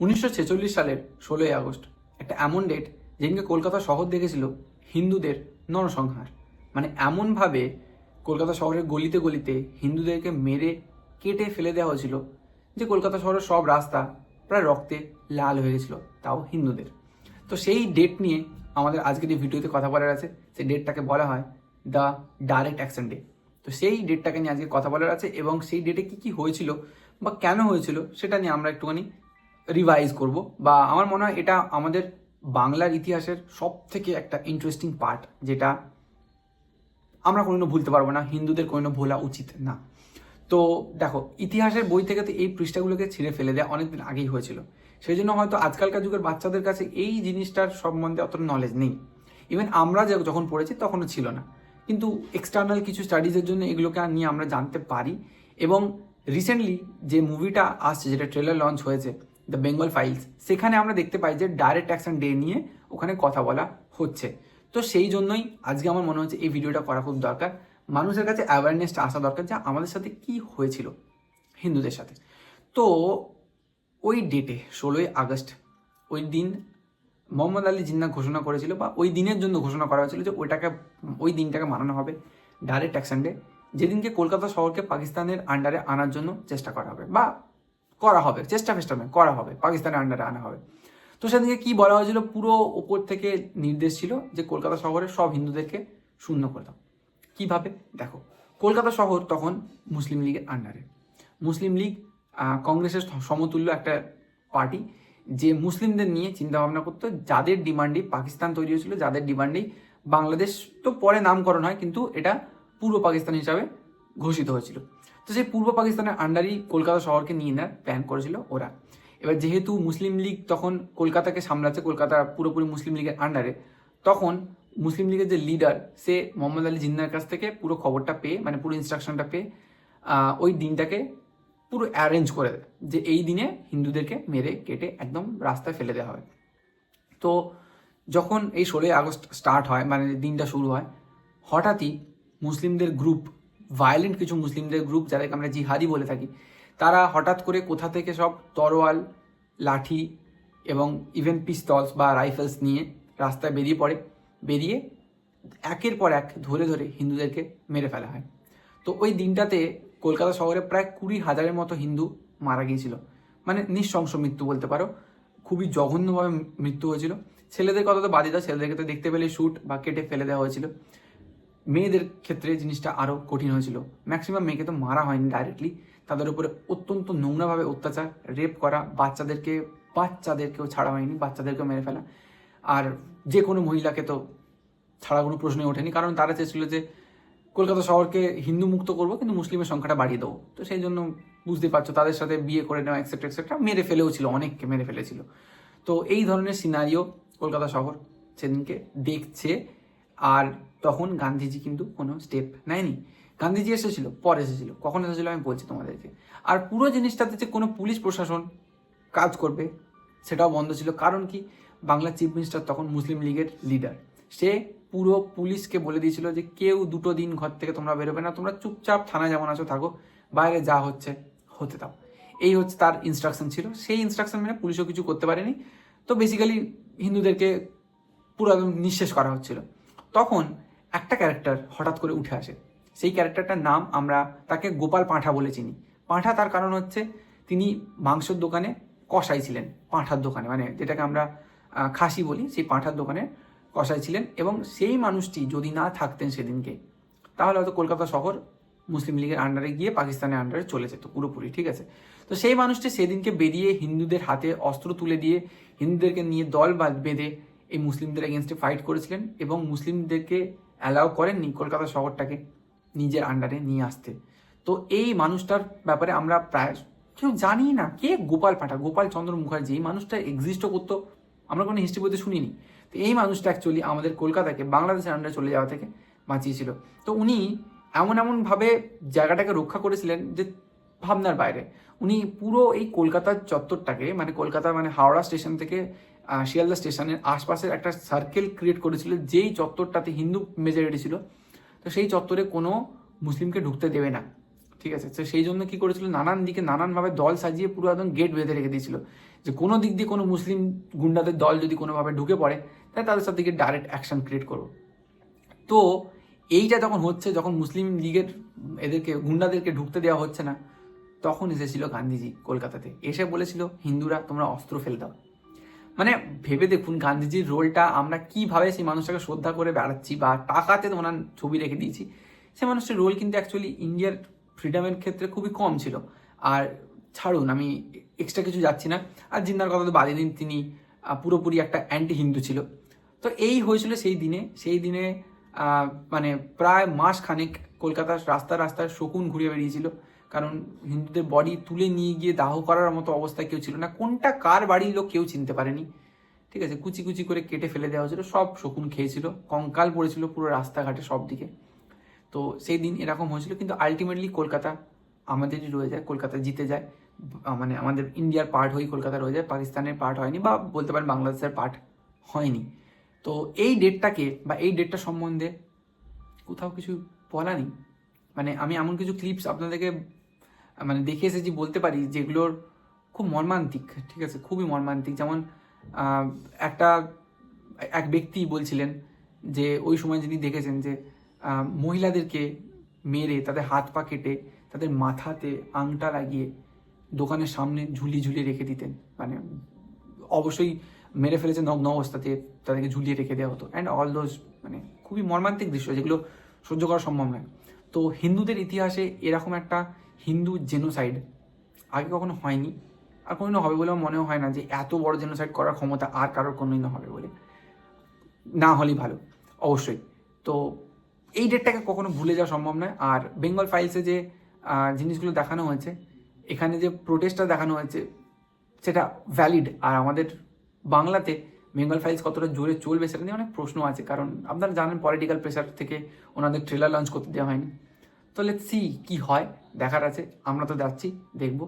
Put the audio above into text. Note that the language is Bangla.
উনিশশো ছেচল্লিশ সালের ষোলোই আগস্ট, একটা এমন ডেট যেদিনকে কলকাতা শহর দেখেছিল হিন্দুদের নরসংহার। মানে এমনভাবে কলকাতা শহরের গলিতে গলিতে হিন্দুদেরকে মেরে, কেটে ফেলে দেওয়া হয়েছিল যে কলকাতা শহরের সব রাস্তা প্রায় রক্তে লাল হয়ে গেছিল, তাও হিন্দুদের। তো সেই ডেট নিয়ে আমাদের আজকের এই ভিডিওতে কথা বলার আছে, সেই ডেটটাকে বলা হয় দ্য ডাইরেক্ট অ্যাকশন ডে তো সেই ডেটটাকে নিয়ে আজকে কথা বলার আছে এবং সেই ডেটে কি কি হয়েছিল বা কেন হয়েছিল, সেটা নিয়ে আমরা একটুখানি রিভাইজ করব। বা আমার মনে হয় এটা আমাদের বাংলার ইতিহাসের সব থেকে একটা ইন্টারেস্টিং পার্ট যেটা আমরা কোনোদিনও ভুলতে পারব না, হিন্দুদের কোনো ভোলা উচিত না। তো দেখো, ইতিহাসের বই থেকে তো এই পৃষ্ঠাগুলোকে ছিঁড়ে ফেলে দেওয়া অনেকদিন আগেই হয়েছিল। সেই জন্য হয়তো আজকালকার যুগের বাচ্চাদের কাছে এই জিনিসটার সম্বন্ধে অতটা নলেজ নেই। ইভেন আমরা যখন পড়েছি তখনও ছিল না। কিন্তু এক্সটার্নাল কিছু স্টাডিজের জন্য এগুলোকে নিয়ে আমরা জানতে পারি। এবং রিসেন্টলি যে মুভিটা আসছে, যেটা ট্রেলার লঞ্চ হয়েছে দ্য বেঙ্গল ফাইলস সেখানে আমরা দেখতে পাই যে ডাইরেক্ট অ্যাকশন ডে নিয়ে ওখানে কথা বলা হচ্ছে। তো সেই জন্যই আজকে আমার মনে হচ্ছে এই ভিডিওটা করা খুব দরকার। মানুষের কাছে অ্যাওয়ারনেসটা আসা দরকার যে আমাদের সাথে কি হয়েছিল হিন্দুদের সাথে। তো ওই ডেটে ষোলোই আগস্ট, ওই দিন মোহাম্মদ আলী জিন্না ঘোষণা করেছিল বা ওই দিনের জন্য ঘোষণা করা হয়েছিল যে ওইটাকে, ওই দিনটাকে মানানো হবে ডাইরেক্ট অ্যাকশন ডে যেদিনকে কলকাতা শহরকে পাকিস্তানের আন্ডারে আনার জন্য চেষ্টা করা হবে বা করা হবে, চেষ্টা ফেষ্টা নয়, করা হবে, পাকিস্তানের আন্ডারে আনা হবে। তো সেদিকে কি বলা হয়েছিল? পুরো ওপর থেকে নির্দেশ ছিল যে কলকাতা শহরের সব হিন্দুদেরকে শূন্য করে দাও। কীভাবে? দেখো, কলকাতা শহর তখন মুসলিম লীগের আন্ডারে মুসলিম লীগ কংগ্রেসের সমতুল্য একটা পার্টি যে মুসলিমদের নিয়ে চিন্তা ভাবনা করতো, যাদের ডিমান্ডে পাকিস্তান তৈরি হয়েছিল, যাদের ডিমান্ডেই বাংলাদেশ তো পরে নামকরণ হয়, কিন্তু এটা পূর্ব পাকিস্তান হিসাবে ঘোষিত হয়েছিল। তো সেই পূর্ব পাকিস্তানের আন্ডারই কলকাতা শহরকে নিয়ে নেওয়ার প্ল্যান করেছিল ওরা। এবার যেহেতু মুসলিম লীগ তখন কলকাতাকে সামলাচ্ছে, কলকাতা পুরোপুরি মুসলিম লীগের আন্ডারে তখন মুসলিম লীগের যে লিডার সে মোহাম্মদ আলী জিন্নার কাছ থেকে পুরো খবরটা পেয়ে মানে পুরো ইনস্ট্রাকশনটা পেয়ে ওই দিনটাকে পুরো অ্যারেঞ্জ করে দেয় যে এই দিনে হিন্দুদেরকে মেরে কেটে একদম রাস্তায় ফেলে দেওয়া হবে। তো যখন এই ষোলোই আগস্ট স্টার্ট হয় মানে দিনটা শুরু হয়, হঠাৎই মুসলিমদের গ্রুপ ভায়োলেন্ট কিছু মুসলিমদের গ্রুপ যাদেরকে আমরা জিহাদি বলে থাকি, তারা হঠাৎ করে কোথা থেকে সব তরোয়াল, লাঠি এবং ইভেন পিস্তলস বা রাইফেলস নিয়ে রাস্তায় বেরিয়ে পড়ে, বেরিয়ে একের পর এক ধরে ধরে হিন্দুদেরকে মেরে ফেলা হয়। তো ওই দিনটাতে কলকাতা শহরে প্রায় কুড়ি হাজারের মতো হিন্দু মারা গিয়েছিল। মানে নিঃশংস মৃত্যু বলতে পারো, খুবই জঘন্যভাবে মৃত্যু হয়েছিল। ছেলেদের কথা তো দাও, ছেলেদেরকে তো দেখতে পেলে শুট বা কেটে ফেলে দেওয়া হয়েছিল। মেয়েদের ক্ষেত্রে জিনিসটা আরও কঠিন হয়েছিল। ম্যাক্সিমাম মেয়েকে তো মারা হয়নি ডাইরেক্টলি তাদের উপরে অত্যন্ত নোংরাভাবে অত্যাচার রেপ করা, বাচ্চাদেরকে, বাচ্চাদেরকেও ছাড়া হয়নি, বাচ্চাদেরকেও মেরে ফেলা। আর যে কোনো মহিলাকে তো ছাড়া কোনো প্রশ্নই ওঠেনি। কারণ তারা চেয়েছিল যে কলকাতা শহরকে হিন্দু মুক্ত করব, কিন্তু মুসলিমের সংখ্যাটা বাড়িয়ে দেবো। তো সেই জন্য বুঝতে পারছ, তাদের সাথে বিয়ে করে নেওয়া এক্সেট্রা এক্সেট্রা মেরে ফেলেও ছিল, অনেককে মেরে ফেলেছিল। তো এই ধরনের সিনারিও কলকাতা শহর সেদিনকে দেখছে। আর তখন গান্ধীজি কিন্তু কোনো স্টেপ নেয়নি। গান্ধীজি এসেছিল, পরে এসেছিল, কখন এসেছিল আমি বলছি তোমাদেরকে। আর পুরো জিনিসটাতে যে কোনো পুলিশ প্রশাসন কাজ করবে সেটাও বন্ধ ছিল। কারণ কি? বাংলা চিফ মিনিস্টার তখন মুসলিম লীগের লিডার সে পুরো পুলিশকে বলে দিয়েছিল যে কেউ দুটো দিন ঘর থেকে তোমরা বেরোবে না, তোমরা চুপচাপ থানা যেমন আছো থাকো, বাইরে যা হচ্ছে হতে দাও। এই হচ্ছে তার ইনস্ট্রাকশন ছিল। সেই ইনস্ট্রাকশন মেনে পুলিশও কিছু করতে পারেনি। তো বেসিক্যালি হিন্দুদেরকে পুরো একদম নিঃশেষ করা হচ্ছিল। তখন একটা ক্যারেক্টার হঠাৎ করে উঠে আসে। সেই ক্যারেক্টারটার নাম আমরা তাকে গোপাল পাঁঠা বলে চিনি। পাঁঠা তার কারণ হচ্ছে তিনি মাংসের দোকানে কষাই ছিলেন, পাঁঠার দোকানে। মানে যেটাকে আমরা খাসি বলি, সেই পাঁঠার দোকানে কষাই ছিলেন এবং সেই মানুষটি যদি না থাকতেন সেদিনকে, তাহলে হয়তো কলকাতা শহর মুসলিম লীগের আন্ডারে গিয়ে পাকিস্তানের আন্ডারে চলে যেত পুরোপুরি, ঠিক আছে? তো সেই মানুষটি সেদিনকে বেরিয়ে হিন্দুদের হাতে অস্ত্র তুলে দিয়ে হিন্দুদেরকে নিয়ে দল বাঁধ এই মুসলিমদের এগেনস্টে ফাইট করেছিলেন এবং মুসলিমদেরকে অ্যালাউ করেননি কলকাতা শহরটাকে নিজের আন্ডারে নিয়ে আসতে। তো এই মানুষটার ব্যাপারে আমরা প্রায় কেউ জানি না কে গোপাল পাঠা গোপাল চন্দ্র মুখার্জি, এই মানুষটা এক্সিস্টও করতো, আমরা কোনো হিস্ট্রি বইতে শুনিনি। তো এই মানুষটা অ্যাকচুয়ালি আমাদের কলকাতাকে, বাংলাদেশের আন্ডারে চলে যাওয়া থেকে বাঁচিয়েছিল। তো উনি এমন এমনভাবে জায়গাটাকে রক্ষা করেছিলেন যে ভাবনার বাইরে। উনি পুরো এই কলকাতার চত্বরটাকে মানে কলকাতা মানে হাওড়া স্টেশন থেকে শিয়ালদা স্টেশনের আশপাশের একটা সার্কেল ক্রিয়েট করেছিল, যেই চত্বরটাতে হিন্দু মেজরিটি ছিল। তো সেই চত্বরে কোনো মুসলিমকে ঢুকতে দেবে না। ঠিক আছে? তো সেই জন্য কি করেছিল? নানান দিকে নানানভাবে দল সাজিয়ে পুরো একদম গেট বেঁধে রেখে দিয়েছিল। যে কোনো দিক দিয়ে কোনো মুসলিম গুন্ডাদের দল যদি কোনোভাবে ঢুকে পড়ে, তাহলে তাদের সাথে ডাইরেক্ট অ্যাকশন ক্রিয়েট করব। তো এইটা যখন হচ্ছে, যখন মুসলিম লীগের এদেরকে, গুন্ডাদেরকে ঢুকতে দেওয়া হচ্ছে না, তখন এসেছিল গান্ধীজি কলকাতাতে। এসে বলেছিল, হিন্দুরা, তোমরা অস্ত্র ফেলে দাও। মানে ভেবে দেখুন, গান্ধীজির রোলটা আমরা কীভাবে সেই মানুষটাকে শ্রদ্ধা করে বেড়াচ্ছি বা টাকাতে ওনার ছবি রেখে দিয়েছি, সেই মানুষটার রোল কিন্তু অ্যাকচুয়ালি ইন্ডিয়ার ফ্রিডমের ক্ষেত্রে খুবই কম ছিল। আর ছাড়ুন, আমি এক্সট্রা কিছু যাচ্ছি না। আর জিন্দার কথা তো বাদে দিন, তিনি পুরোপুরি একটা অ্যান্টি হিন্দু ছিল। তো এই হয়েছিল সেই দিনে সেই দিনে মানে প্রায় মাস খানেক কলকাতার রাস্তা রাস্তায় শকুন ঘুরিয়ে বেরিয়েছিল কারণ হিন্দুদের বডি তুলে নিয়ে গিয়ে দাহ করার মতো অবস্থা কেউ ছিল না। কোনটা কার বাড়ির লোক কেউ চিনতে পারেনি। ঠিক আছে? কুচি কুচি করে কেটে ফেলে দেওয়া হয়েছিল, সব শকুন খেয়েছিল, কঙ্কাল পড়েছিল পুরো রাস্তাঘাটে সব দিকে। তো সেই দিন এরকম হয়েছিল, কিন্তু আলটিমেটলি কলকাতা আমাদেরই রয়ে যায়, কলকাতা জিতে যায়। মানে আমাদের ইন্ডিয়ার পার্ট হয়ে কলকাতা রয়ে যায়, পাকিস্তানের পার্ট হয়নি বা বলতে পারেন বাংলাদেশের পার্ট হয়নি। তো এই ডেটটাকে বা এই ডেটটা সম্বন্ধে কোথাও কিছু বলা নেই। মানে আমি এমন কিছু ক্লিপস আপনাদেরকে মানে দেখে এসেছি, বলতে পারি, যেগুলোর খুব মর্মান্তিক, ঠিক আছে? খুবই মর্মান্তিক। যেমন একটা, এক ব্যক্তি বলছিলেন যে, ওই সময় যিনি দেখেছেন যে মহিলাদেরকে মেরে, তাদের হাত পা কেটে, তাদের মাথাতে আংটা লাগিয়ে দোকানের সামনে ঝুলিয়ে ঝুলিয়ে রেখে দিতেন। মানে অবশ্যই মেরে ফেলেছে নগ্ন অবস্থাতে তাদেরকে ঝুলিয়ে রেখে দেওয়া হতো। অ্যান্ড অল দোজ মানে খুবই মর্মান্তিক দৃশ্য, যেগুলো সহ্য করা সম্ভব নয়। তো হিন্দুদের ইতিহাসে এরকম একটা হিন্দু জেনোসাইড আগে কখনো হয়নি। আর কোনোদিনও হবে বলেও মনেও হয় না যে এত বড় জেনোসাইড করার ক্ষমতা আর কারোর কোনোদিনও হবে বলে। না হলেই ভালো, অবশ্যই। তো এই ডেটটাকে কখনো ভুলে যাওয়া সম্ভব নয়। আর বেঙ্গল ফাইলসে যে জিনিসগুলো দেখানো হয়েছে, এখানে যে প্রোটেস্টটা দেখানো হয়েছে, সেটা ভ্যালিড আর আমাদের বাংলাতে বেঙ্গল ফাইলস কতটা জোরে চলবে সেটা নিয়ে অনেক প্রশ্ন আছে, কারণ আপনারা জানেন পলিটিক্যাল প্রেশার থেকে ওনাদের ট্রেলার লঞ্চ করতে দেওয়া হয়নি। তো লেট সি কি হয়, দেখার আছে, আমরা তো যাচ্ছি, দেখব।